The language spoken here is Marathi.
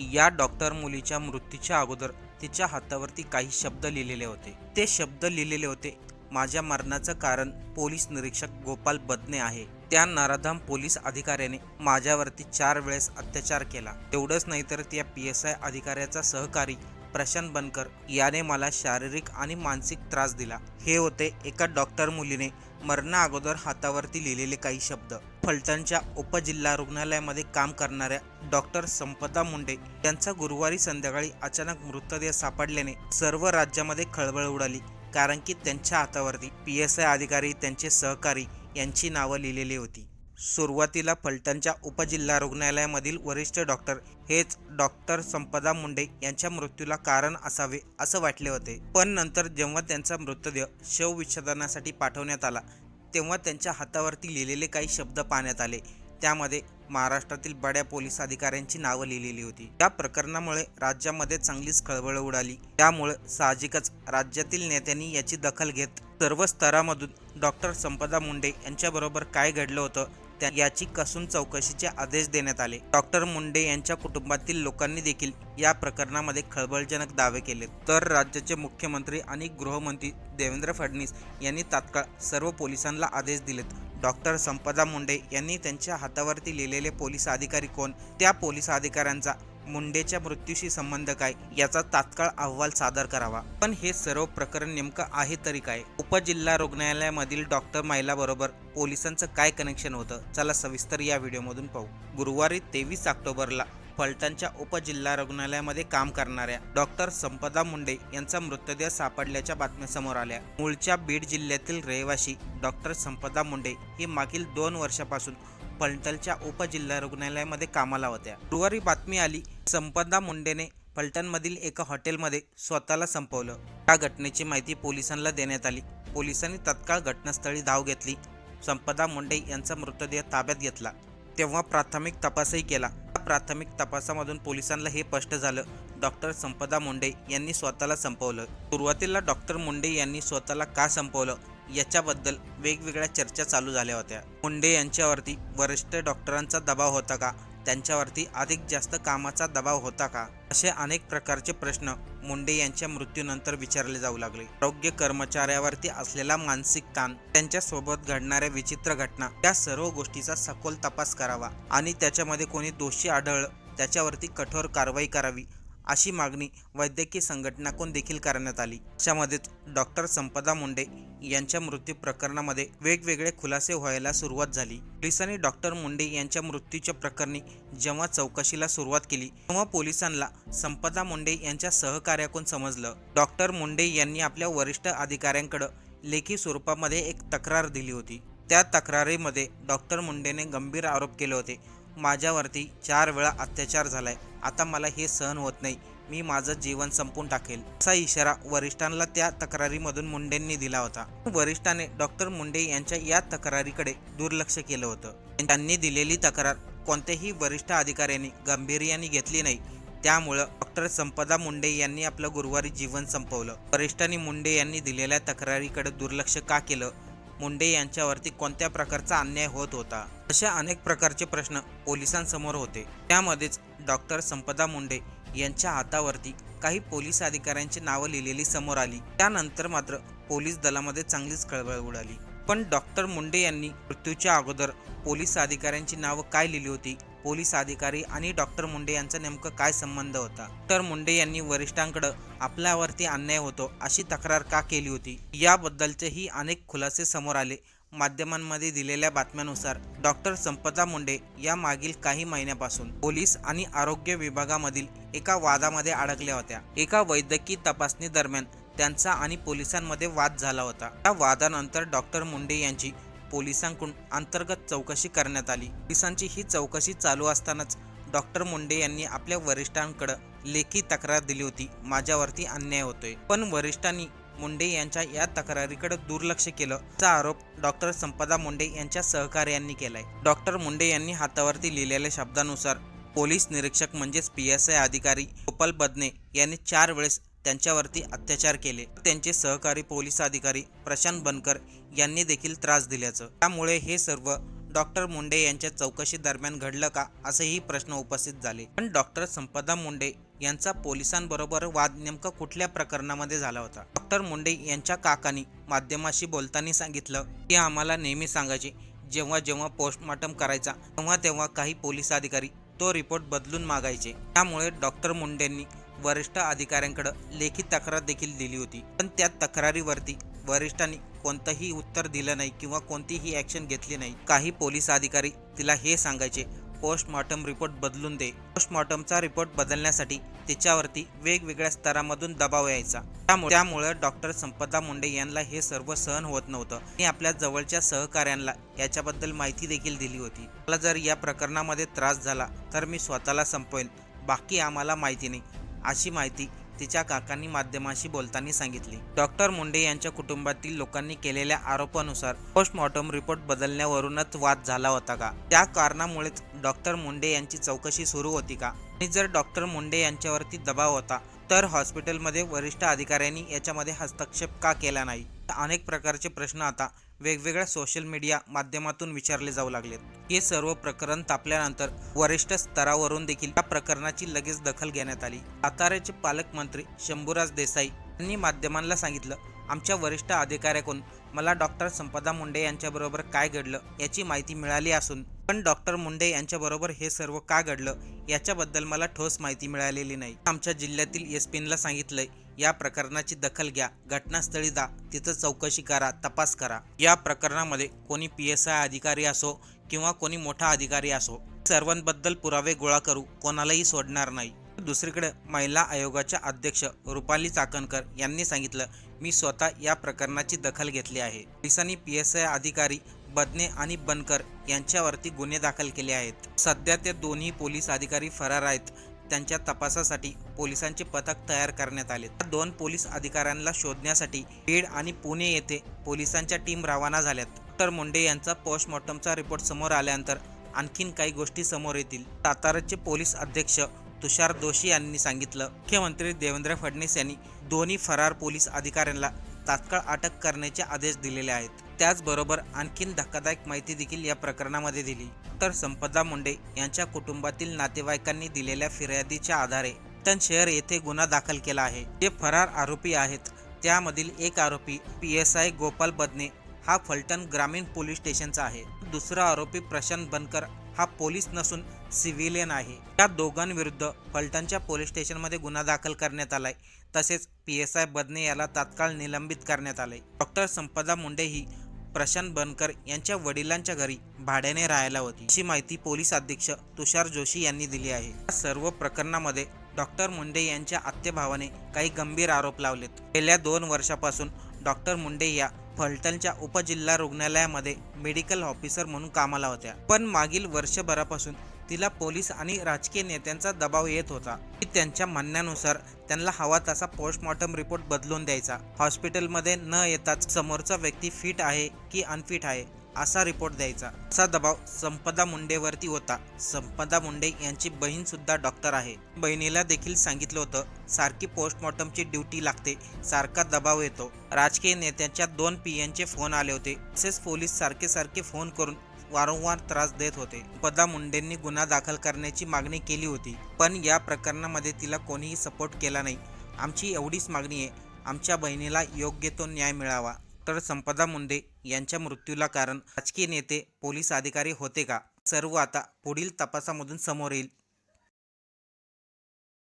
या डॉक्टर मुलीच्या मृत्यूच्या अगोदर तिच्या हातावरती काही शब्द लिहिलेले होते. ते शब्द लिहिलेले होते माझ्या मरणाचं कारण पोलीस निरीक्षक गोपाल बदने आहे. त्या नराधाम पोलीस अधिकाऱ्याने माझ्यावरती चार वेळेस अत्याचार केला. तेवढंच नाही तर त्या पी एस आय अधिकाऱ्याचा सहकारी प्रशांत बनकर याने मला शारीरिक आणि मानसिक त्रास दिला. हे होते एका डॉक्टर मुलीने मरणा अगोदर हातावरती लिहिलेले काही शब्द. फलटणच्या उपजिल्हा रुग्णालयामध्ये काम करणाऱ्या डॉक्टर संपदा मुंडे यांचा गुरुवारी संध्याकाळी अचानक मृतदेह सापडल्याने सर्व राज्यामध्ये खळबळ उडाली कारण की त्यांच्या हातावरती पी एस आय अधिकारी त्यांचे सहकारी यांची नावं लिहिलेली होती. सुरुवातीला फलटणच्या उपजिल्हा रुग्णालयामधील वरिष्ठ डॉक्टर हेच डॉक्टर संपदा मुंडे यांच्या मृत्यूला कारण असावे असं वाटले होते. पण नंतर जेव्हा त्यांचा मृतदेह शवविच्छेदनासाठी पाठवण्यात आला तेव्हा त्यांच्या हातावरती लिहिलेले काही शब्द पाहण्यात आले. त्यामध्ये महाराष्ट्रातील बड्या पोलीस अधिकाऱ्यांची नावं लिहिलेली होती. या प्रकरणामुळे राज्यामध्ये चांगलीच खळबळ उडाली. त्यामुळे साहजिकच राज्यातील नेत्यांनी याची दखल घेत सर्व स्तरामधून डॉक्टर संपदा मुंडे यांच्याबरोबर काय घडलं होतं त्या याची कसून चौकशीचे आदेश देण्यात आले. डॉक्टर मुंडे यांच्या कुटुंबातील लोकांनी देखील या प्रकरणामध्ये खळबळजनक दावे केले. तर राज्याचे मुख्यमंत्री आणि गृहमंत्री देवेंद्र फडणवीस यांनी तात्काळ सर्व पोलिसांना आदेश दिलेत. डॉक्टर संपदा मुंडे यांनी त्यांच्या हातावरती लिहिलेले पोलीस अधिकारी कोण? त्या पोलीस अधिकाऱ्यांचा मुंडेच्या मृत्यूशी संबंध काय याचा तात्काळ अहवाल सादर करावा. पण हे सर्व प्रकरण नेमकं आहे तरी काय? उपजिल्हा रुग्णालयामधील डॉक्टर महिलाबरोबर पोलिसांचं काय कनेक्शन होतं? चला सविस्तर या व्हिडिओमधून पाहू. गुरुवारी तेवीस ऑक्टोबरला फलटणच्या उपजिल्हा रुग्णालयामध्ये काम करणाऱ्या डॉक्टर संपदा मुंडे यांचा मृतदेह सापडल्याच्या बातम्या समोर आल्या. मूळच्या बीड जिल्ह्यातील रहिवाशी डॉक्टर संपदा मुंडे हे मागील दोन वर्षापासून फलटणच्या उपजिल्हा रुग्णालयामध्ये कामाला होत्या. गुरुवारी बातमी आली संपदा मुंडेने फलटणमधील एका हॉटेलमध्ये स्वतःला संपवलं. या घटनेची माहिती पोलिसांना देण्यात आली. पोलिसांनी तत्काळ घटनास्थळी धाव घेतली. संपदा मुंडे यांचा मृतदेह ताब्यात घेतला. तेव्हा प्राथमिक तपासही केला. प्राथमिक तपासामधून पोलिसांना हे स्पष्ट झालं. डॉक्टर संपदा मुंडे यांनी स्वतःला संपवलं. सुरुवातीला डॉक्टर मुंडे यांनी स्वतःला का संपवलं? याच्याबद्दल वेगवेगळ्या चर्चा चालू झाल्या होत्या. मुंडे यांच्यावरती वरिष्ठ डॉक्टरांचा दबाव होता का? त्यांच्यावरती अधिक जास्त कामाचा दबाव होता का? असे अनेक प्रकारचे प्रश्न मुंडे यांच्या मृत्यूनंतर विचारले जाऊ लागले. आरोग्य कर्मचाऱ्यावरती असलेला मानसिक ताण त्यांच्यासोबत घडणाऱ्या विचित्र घटना या सर्व गोष्टीचा सखोल तपास करावा आणि त्याच्यामध्ये कोणी दोषी आढळलं त्याच्यावरती कठोर कारवाई करावी अशी मागणी वैद्यकीय संघटनाकडून देखील करण्यात आली. अशामध्येच डॉक्टर संपदा मुंडे यांच्या मृत्यू प्रकरणामध्ये वेगवेगळे खुलासे व्हायला सुरुवात झाली. पोलिसांनी डॉक्टर मुंडे यांच्या मृत्यूच्या प्रकरणी जेव्हा चौकशीला सुरुवात केली तेव्हा पोलिसांना संपदा मुंडे यांच्या सहकार्याकडून समजलं. डॉक्टर मुंडे यांनी आपल्या वरिष्ठ अधिकाऱ्यांकडे लेखी स्वरूपामध्ये एक तक्रार दिली होती. त्या तक्रारीमध्ये डॉक्टर मुंडेने गंभीर आरोप केले होते. माझ्यावरती चार वेळा अत्याचार झालाय. आता मला हे सहन होत नाही. मी माझं जीवन संपून टाकेल. असा इशारा वरिष्ठांना त्या तक्रारीमधून मुंडेंनी दिला होता. वरिष्ठाने डॉक्टर मुंडे यांच्या या तक्रारीकडे दुर्लक्ष केलं होतं. त्यांनी दिलेली तक्रार कोणत्याही वरिष्ठ अधिकाऱ्यांनी गांभीर्याने घेतली नाही. त्यामुळं डॉक्टर संपदा मुंडे यांनी आपलं गुरुवारी जीवन संपवलं. वरिष्ठांनी मुंडे यांनी दिलेल्या तक्रारीकडे दुर्लक्ष का केलं? मुंडे यांच्यावरती कोणत्या प्रकारचा अन्याय होत होता? अशा अनेक प्रकारचे प्रश्न पोलिसांसमोर होते. त्यामध्येच डॉक्टर संपदा मुंडे यांच्या हातावरती काही पोलीस अधिकाऱ्यांची नावं लिहिलेली समोर आली. त्यानंतर मात्र पोलीस दलामध्ये चांगलीच खळबळ उडाली. पण डॉक्टर मुंडे यांनी मृत्यूच्या अगोदर पोलीस अधिकाऱ्यांची नावं काय लिहिली होती? पोलीस अधिकारी आणि डॉक्टर मुंडे यांचा नेमकं काय संबंध होता? तर मुंडे यांनी वरिष्ठांकडे आपल्यावरती अन्याय होतो अशी तक्रार का केली होती? याबद्दलचेही अनेक खुलासे समोर आले. माध्यमांमध्ये दिलेल्या बातम्यानुसार डॉक्टर संपदा मुंडे या मागील काही महिन्यापासून पोलीस आणि आरोग्य विभागामधील एका वादामध्ये अडकल्या होत्या. एका वैद्यकीय तपासणी दरम्यान त्यांचा आणि पोलिसांमध्ये वाद झाला होता. त्या वादानंतर डॉक्टर मुंडे यांची पोलिसांकडून अंतर्गत चौकशी करण्यात आली. पोलिसांची ही चौकशी चालू असतानाच डॉक्टर मुंडे यांनी आपल्या वरिष्ठांकडे लेखी तक्रार दिली होती. माझ्यावरती अन्याय होतोय. पण वरिष्ठांनी मुंडे यांच्या या तक्रारीकडे दुर्लक्ष केलं. चा आरोप डॉक्टर संपदा मुंडे यांच्या सहकार्यांनी केलाय. डॉक्टर मुंडे यांनी हातावरती लिहिलेल्या शब्दानुसार पोलीस निरीक्षक म्हणजेच पी एस आय अधिकारी गोपाल बदने यांनी चार वेळेस त्यांच्यावरती अत्याचार केले. त्यांचे सहकारी पोलीस अधिकारी प्रशांत बनकर यांनी देखील त्रास दिल्याचं. त्यामुळे हे सर्व डॉक्टर मुंडे यांच्या चौकशी दरम्यान घडलं का असेही प्रश्न उपस्थित झाले. पण डॉक्टर संपदा मुंडे यांचा पोलिसांबरोबर वाद नेमका कुठल्या प्रकरणामध्ये झाला होता? डॉक्टर मुंडे यांच्या काकांनी माध्यमाशी बोलताना सांगितलं की आम्हाला नेहमी सांगायचे जेव्हा जेव्हा पोस्टमार्टम करायचा तेव्हा तेव्हा काही पोलीस अधिकारी तो रिपोर्ट बदलून मागायचे. त्यामुळे डॉक्टर मुंडेंनी वरिष्ठ अधिकाऱ्यांकडे लेखी तक्रार देखील दिली होती. पण त्या तक्रारीवरती वरिष्ठांनी कोणतंही उत्तर दिलं नाही किंवा कोणतीही ॲक्शन घेतली नाही. काही पोलीस अधिकारी तिला हे सांगायचे पोस्टमॉर्टम रिपोर्ट बदलून दे. पोस्टमॉर्टमचा रिपोर्ट बदलण्यासाठी तिच्यावरती वेगवेगळ्या स्तरामधून दबाव यायचा. त्यामुळे त्यामुळे डॉक्टर संपदा मुंडे यांना हे सर्व सहन होत नव्हतं. आणि आपल्या जवळच्या सहकाऱ्यांना याच्याबद्दल माहिती देखील दिली होती. मला जर या प्रकरणामध्ये त्रास झाला तर मी स्वतःला संपवेन. बाकी आम्हाला माहिती नाही. अशी माहिती तिच्या काकांनी माध्यमाशी बोलताना सांगितली. डॉक्टर मुंडे यांच्या कुटुंबातील लोकांनी केलेल्या आरोपानुसार पोस्टमॉर्टम रिपोर्ट बदलण्यावरूनच वाद झाला होता का? त्या कारणामुळेच डॉक्टर मुंडे यांची चौकशी सुरू होती का? आणि जर डॉक्टर मुंडे यांच्यावरती दबाव होता तर हॉस्पिटलमध्ये वरिष्ठ अधिकाऱ्यांनी याच्यामध्ये हस्तक्षेप का केला नाही? अनेक प्रकारचे प्रश्न आता वेगवेगळ्या सोशल मीडिया माध्यमातून विचारले जाऊ लागलेत. हे सर्व प्रकरण तापल्यानंतर वरिष्ठ स्तरावरून देखील या प्रकरणाची लगेच दखल घेण्यात आली. साताऱ्याचे पालकमंत्री शंभूराज देसाई यांनी माध्यमांना सांगितलं आमच्या वरिष्ठ अधिकाऱ्याकडून मला डॉक्टर संपदा मुंडे यांच्याबरोबर काय घडलं याची माहिती मिळाली असून पण डॉक्टर मुंडे यांच्याबरोबर हे सर्व का घडलं याच्याबद्दल मला ठोस माहिती मिळालेली नाही. आमच्या जिल्ह्यातील एस पीनला सांगितलंय या प्रकरणाची दखल घ्या. घटनास्थळी जा. तिथं चौकशी करा. तपास करा. या प्रकरणामध्ये कोणी पी एस आय अधिकारी असो किंवा कोणी मोठा अधिकारी असो सर्वांबद्दल पुरावे गोळा करू. कोणालाही सोडणार नाही. दुसरीकडे महिला आयोगाच्या अध्यक्ष रुपाली चाकणकर यांनी सांगितलं मी स्वतः या प्रकरणाची दखल घेतली आहे. पोलिसांनी पी एस आय अधिकारी बदने आणि बनकर यांच्यावरती गुन्हे दाखल केले आहेत. सध्या ते दोन्ही पोलीस अधिकारी फरार आहेत. त्यांच्या तपासासाठी पोलिसांचे पथक तयार करण्यात आले. दोन पोलीस अधिकाऱ्यांना शोधण्यासाठी बीड आणि पुणे येथे पोलिसांच्या टीम रवाना झाल्यात. डॉक्टर मुंडे यांचा पोस्टमॉर्टमचा रिपोर्ट समोर आल्यानंतर आणखीन काही गोष्टी समोर येतील. साताराचे पोलीस अध्यक्ष तुषार दोशी यांनी सांगितलं. मुख्यमंत्री देवेंद्र फडणवीस यांनी दोन्ही फरार पोलीस अधिकाऱ्यांना तात्काळ अटक करण्याचे आदेश दिलेले आहेत. त्याचबरोबर आणखीन धक्कादायक माहिती देखील या प्रकरणामध्ये दिली. तर संपदा मुंडे यांच्या कुटुंबातील नातेवाईकांनी दिलेल्या फिर्यादीच्या आधारे तन शहर येथे गुन्हा दाखल केला आहे. जे फरार आरोपी आहेत त्यामधील एक आरोपी P S I Gopal Badne हा फलटण ग्रामीण पोलीस स्टेशनचा आहे. दुसरा आरोपी प्रशांत बनकर हा पोलीस नसून सिव्हिलियन आहे. त्या दोघांविरुद्ध फलटणच्या पोलीस स्टेशनमध्ये गुन्हा दाखल करण्यात आलाय. तसेच पी एस आय बदने याला तात्काळ निलंबित करण्यात आले डॉक्टर संपदा मुंडे ही प्रशांत बनकर यांच्या वडिलांच्या घरी भाड्याने राहायला होती. अशी माहिती पोलीस अधीक्षक तुषार जोशी यांनी दिली आहे. या सर्व प्रकरणामध्ये डॉक्टर मुंडे यांच्या आत्तेभावाने काही गंभीर आरोप लावलेत. गेल्या दोन वर्षापासून डॉक्टर मुंडे या फलटणच्या उपजिल्हा रुग्णालयामध्ये मेडिकल ऑफिसर म्हणून कामाला होत्या. पण मागील वर्षभरापासून तिला पोलीस आणि राजकीय नेत्यांचा दबाव येत होता. की त्यांच्या म्हणण्यानुसार त्यांना हवा तसा पोस्टमॉर्टम रिपोर्ट बदलून द्यायचा. हॉस्पिटलमध्ये न येताच समोरचा व्यक्ती फिट आहे की अनफिट आहे असा रिपोर्ट द्यायचा. असा दबाव संपदा मुंडेवरती होता. संपदा मुंडे यांची बहीण सुद्धा डॉक्टर आहे. बहिणीला देखील सांगितलं होतं सारखी पोस्टमॉर्टमची ड्युटी लागते सारखा दबाव येतो. राजकीय नेत्यांच्या दोन पीएनचे फोन आले होते. तसेच पोलीस सारखे सारखे फोन करून वारंवार त्रास देत होते. पदा मुंडेंनी गुन्हा दाखल करण्याची मागणी केली होती. पण या प्रकरणामध्ये तिला कोणीही सपोर्ट केला नाही. आमची एवढीच मागणी आहे. आमच्या बहिणीला योग्य तो न्याय मिळावा. तर संपदा मुंडे यांच्या मृत्यूला कारण राजकीय नेते पोलीस अधिकारी होते का? सर्व आता पुढील तपासामधून समोर येईल.